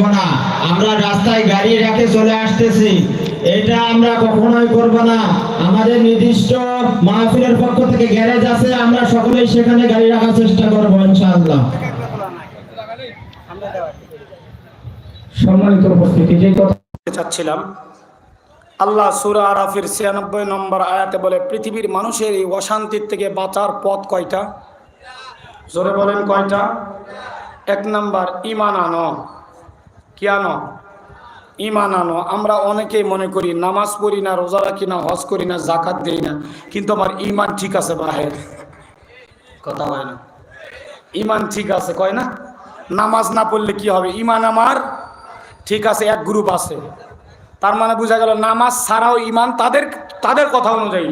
না। আমরা রাস্তায় গাড়ি রেখে চলে আসতেছি। এটা আমরা কখনোই করব না। আমাদের নির্দিষ্ট মাহফিলের পক্ষ থেকে গ্যারেজ আছে, আমরা সকলেই সেখানে গাড়ি রাখার চেষ্টা আল্লাহ ছিয়ানব্বই নম্বর আয়াতে বলে, পৃথিবীর মানুষের এই অশান্তির থেকে বাঁচার পথ কয়টা? জোরে বলেন কয়টা? এক নাম্বার ইমান আনো। কি আনো ইমান আনো। আমরা অনেকেই মনে করি নামাজ পড়ি না, রোজা রাখি না, হজ করি না জাকাত দিই না। কিন্তু আমার ইমান ঠিক আছে বাহের। কথা হয় না? ইমান ঠিক আছে, কয় না? নামাজ না পড়লে কি হবে? ইমান আমার ঠিক আছে, এক গ্রুপ আছে। তার মানে বোঝা গেল নামাজ ছাড়াও ইমান তাদের তাদের কথা অনুযায়ী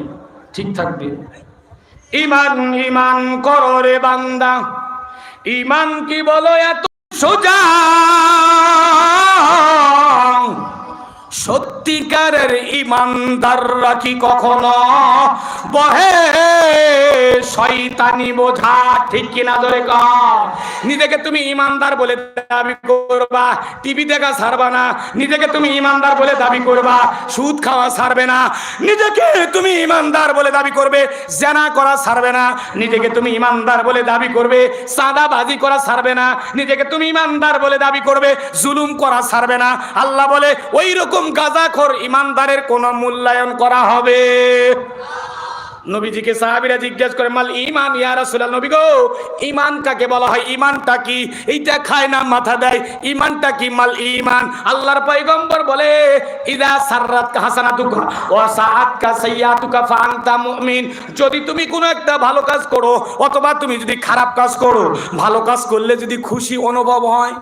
ঠিক থাকবে। ইমান ইমান করো রে বান্দা। ইমান কি বলো এত সোজা? সত্যিকারের ইমানদাররা কি কখনো বহে? শয়তানি বোঝা ঠিক কিনা ধরে কর নিজেকে তুমি ইমানদার বলে দাবি করবা, টিভি দেখা ছাড়বা না। নিজেকে তুমি ইমানদার বলে দাবি করবা, সুদ খাওয়া ছাড়বে না। নিজেকে তুমি ইমানদার বলে দাবি করবে, জেনা করা ছাড়বে না। নিজেকে তুমি ইমানদার বলে দাবি করবে সাদাবাজি করা ছাড়বে না। নিজেকে তুমি ইমানদার বলে দাবি করবে, জুলুম করা ছাড়বে না। আল্লাহ বলে ওই রকম গাজাখোর ইমানদারের কোন মূল্যায়ন করা হবে। নবীজিকে সাহাবিরা জিজ্ঞেস করে, মাল ইমান ইয়া রাসূলুল্লাহ? নবী গো ইমান কাকে বলা হয় ইমানটা কি? এইটা খায় না, মাথা দেয় ইমানটা কি? মাল ইমান আল্লাহর পয়গম্বর বলে, ইদা সাররাত হাসানাতুকা ওয়া সাআতকা সাইয়াতুকা ফাআনতা মুমিন। যদি তুমি কোনো একটা ভালো কাজ করো, অথবা তুমি যদি খারাপ কাজ করো, ভালো কাজ করলে যদি খুশি, অনুভব হয়।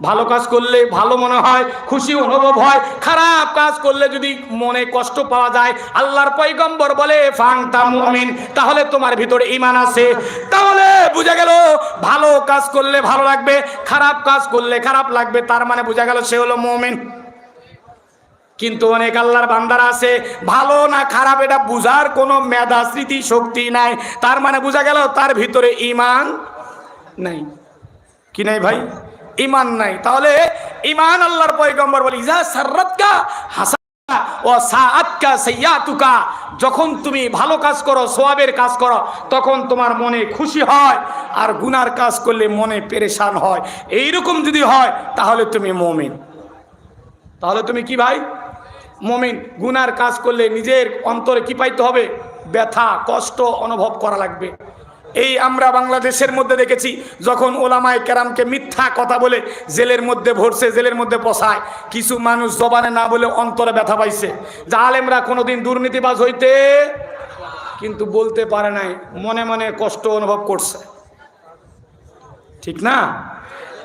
ভালো কাজ করলে ভালো মনে হয়, খুশি অনুভব হয়, খারাপ কাজ করলে যদি মনে কষ্ট পাওয়া যায়, আল্লাহর পয়গম্বর বলে, ফাংতা মুমিন তাহলে তোমার ভিতরে ইমান আছে। তাহলে বুঝা গেল, ভালো কাজ করলে ভালো লাগবে, খারাপ কাজ করলে খারাপ লাগবে, তার মানে বুঝা গেল সে হলো মুমিন। কিন্তু অনেক আল্লাহর বান্দারা আছে, ভালো না খারাপ এটা বুঝার কোনো মেধা, স্মৃতি, শক্তি নাই। তার মানে বোঝা গেল, তার ভিতরে ইমান নাই। কি নাই ভাই? ইমান নাই। তাহলে ইমান আল্লাহর পয়গম্বর বলি, ইজা সাররাতকা হাসানা ও সাআতকা সাইয়াতুকা। যখন তুমি ভালো কাজ করো, সোয়াবের কাজ করো, তখন তোমার মনে খুশি হয় আর গুনার কাজ করলে মনে পেরেশান হয়। এইরকম যদি হয়, তাহলে তুমি মুমিন। তাহলে তুমি কি ভাই? মমিন। গুনার কাজ করলে নিজের অন্তরে কি পাইতে হবে? ব্যথা, কষ্ট অনুভব করা লাগবে। এই আমরা বাংলাদেশের মধ্যে দেখেছি, যখন ওলামায় কেরামকে মিথ্যা কথা বলে জেলের মধ্যে ভরছে, জেলের মধ্যে বসায় কিছু মানুষ জবানে না বলে অন্তরে ব্যথা পাইছে। যা আলেমরা কোনোদিন দুর্নীতিবাজ হইতে কিন্তু বলতে পারে নাই, মনে মনে কষ্ট অনুভব করছে। ঠিক না?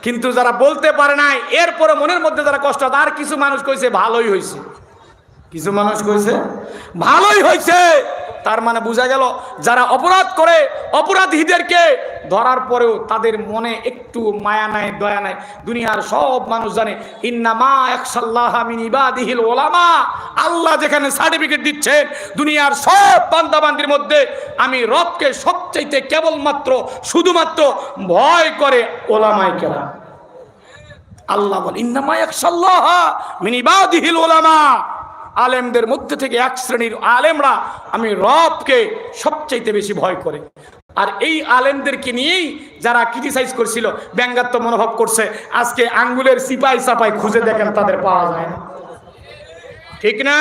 কিন্তু যারা বলতে পারে নাই এরপরে মনের মধ্যে যারা কষ্ট, তার কিছু মানুষ কইছে, ভালোই হয়েছে কিছু মানুষ কইছে, ভালোই হয়েছে তার মানে বোঝা গেল, যারা অপরাধ করে, অপরাধীদেরকে ধরার পরেও তাদের মনে একটু মায়া নাই, দয়া নাই। দুনিয়ার সব মানুষ জানে, ইন্নামা একসাল্লাহ ইবাদিহিল ওলামা আল্লাহ যেখানে সার্টিফিকেট দিচ্ছে, দুনিয়ার সব বান্দাবান্দির মধ্যে আমি রবকে সবচাইতে কেবলমাত্র, শুধুমাত্র ভয় করে ওলামায় কেরা আল্লাহ বল, ইন্নামা একসাল্লাহ মিন ইবাদিহিল ওলামা আলেমদের মধ্যে থেকে এক শ্রেণির আলেমরা আমি রবকে সবচাইতে বেশি ভয় করে। আর এই আলেমদেরকে নিয়েই যারা ক্রিটিসাইজ করছিল ব্যঙ্গাত্ম মনোভাব করছে, আজকে আঙ্গুলের সিপাই সাপাই খুঁজে দেখেন তাদের পাওয়া যায় না। ঠিক না?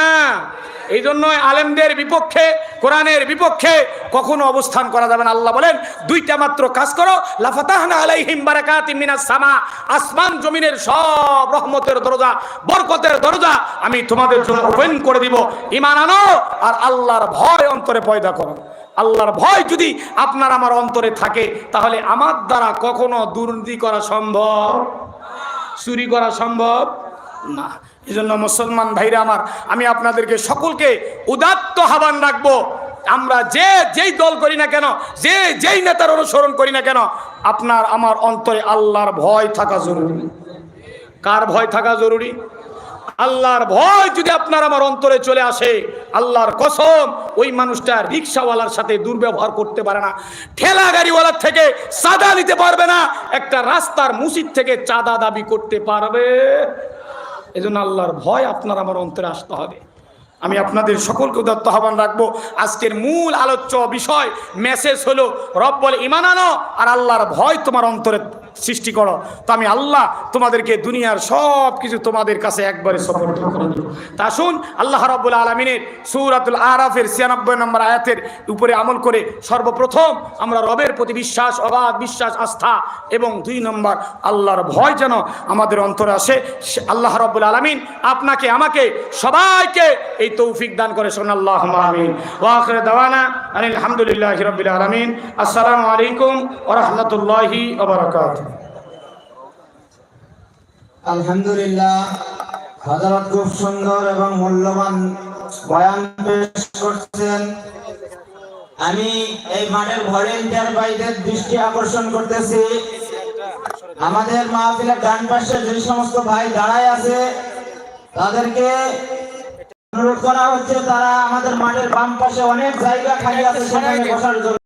এই জন্য আলেমদের বিপক্ষে, কোরআনের বিপক্ষে কখনো অবস্থান করা যাবে না। আল্লাহ বলেন, দুইটা মাত্র কাজ করো। লাফাতাহনা আলাইহিম বারাকাতিম মিনাস সামা। আসমান জমিনের সব রহমতের দরজা, বরকতের দরজা আমি তোমাদের জন্য ওপেন করে দিব। ঈমান আনো আর আল্লাহর ভয় অন্তরে পয়দা করো। আল্লাহর ভয় যদি আপনার আমার অন্তরে থাকে, তাহলে আমার দ্বারা কখনো দুর্নীতি করা সম্ভব? চুরি করা সম্ভব? না। এই জন্য মুসলমান ভাইরা আমার, আমি আপনাদেরকে সকলকে উদাত্ত আহ্বান রাখব। আমরা যে যেই দল করি না কেন, যে যেই নেতার অনুসরণ করি না কেন, আপনার আমার অন্তরে আল্লাহর ভয় থাকা জরুরি। কার ভয় থাকা জরুরি? আল্লাহর ভয় যদি আপনার আমার অন্তরে চলে আসে, আল্লাহর কসম, ওই মানুষটা রিক্সাওয়ালার সাথে দুর্ব্যবহার করতে পারে না, ঠেলা গাড়িওয়ালার থেকে চাঁদা নিতে পারবে না, একটা রাস্তার মুসিদ থেকে চাঁদা দাবি করতে পারবে। এজন্য আল্লাহর ভয় আপনার আমার অন্তরে আসতে হবে। আমি আপনাদের সকলকে দত্ত আহ্বান রাখব। আজকের মূল আলোচ্য বিষয় মেসেজ হলো, রব্বল বলে ইমান আনো আর আল্লাহর ভয় তোমার অন্তরে সৃষ্টি করো। তো আমি আল্লাহ তোমাদেরকে দুনিয়ার সব কিছু তোমাদের কাছে একবারে সপর্দ করে দেবো। তা শুন, আল্লাহ রব্বুল আলমিনের সুরাতুল আরাফের ছিয়ানব্বই নম্বর আয়াতের উপরে আমল করে সর্বপ্রথম আমরা রবের প্রতি বিশ্বাস, অবাধ বিশ্বাস, আস্থা এবং দুই নম্বর আল্লাহর ভয় যেন আমাদের অন্তরে আসে। আল্লাহ রব্বুল আলমিন আপনাকে, আমাকে, সবাইকে এই তৌফিক দান করে। শোন আল্লাহ ওয়াখরে দাওয়ানা আলহামদুলিল্লাহ রবিল আলমিন। আসসালামু আলাইকুম ওরহমতুল্লাহি ওবরাকাত আলহামদুলিল্লাহ খুব সুন্দর এবং মূল্যবান বয়ান পেশ করছেন। আমি এই মাঠের ভলেন্টিয়ার ভাইদের দৃষ্টি আকর্ষণ করতেছি। আমাদের মাহফিলের ডান পাশে যে সমস্ত ভাই দাঁড়ায় আছে, তাদেরকে অনুরোধ করা হচ্ছে, তারা আমাদের মাঠের বাম পাশে অনেক জায়গা খালি আছে, সেখানে বসার জন্য।